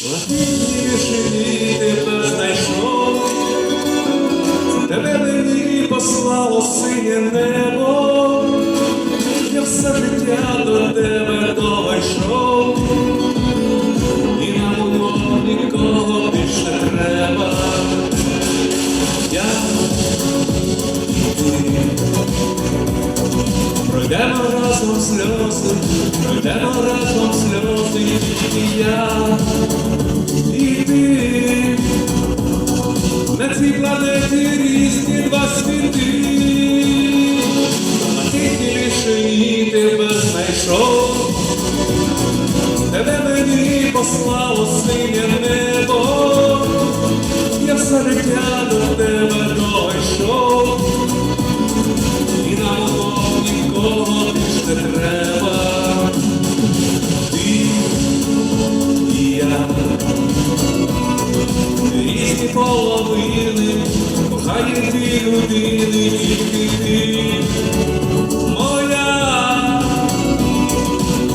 Вишені тебе знайшов, тебе мені послало синє небо, я все життя до тебе пройдемо разом сльози, пройдемо разом сльози, і я і ти. На цій планеті різні два світи, на тільки лишені тебе знайшов, тебе мені послало синє небо, я все кохає ти людини, тільки ти моя,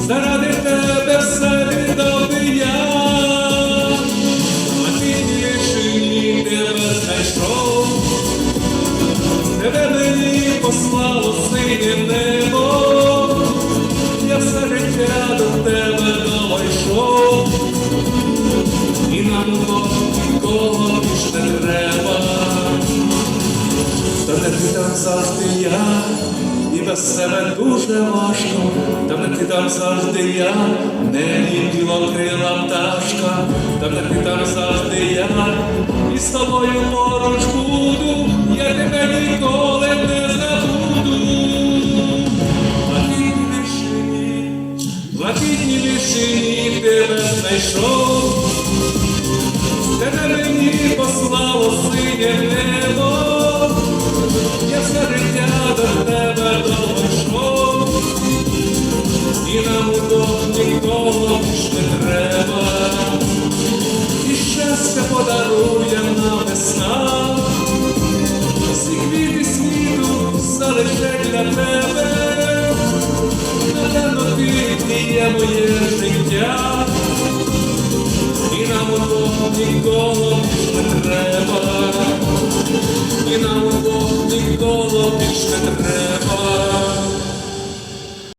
заради тебе все віддав я, а ти тебе знайшов, тебе послало сині небо, Та не ти там завжди я, і без себе дуже важко, та не ти там завжди я, не діло крила пташка, та не ти там завжди я, і з тобою поруч буду, я тебе ніколи не забуду. Блакитні вишні, блакитні вишні тебе знайшов. Залише для тебе, напевно ти є моє життя і нам удвох нікого не треба, і нам удвох нікого більш не треба.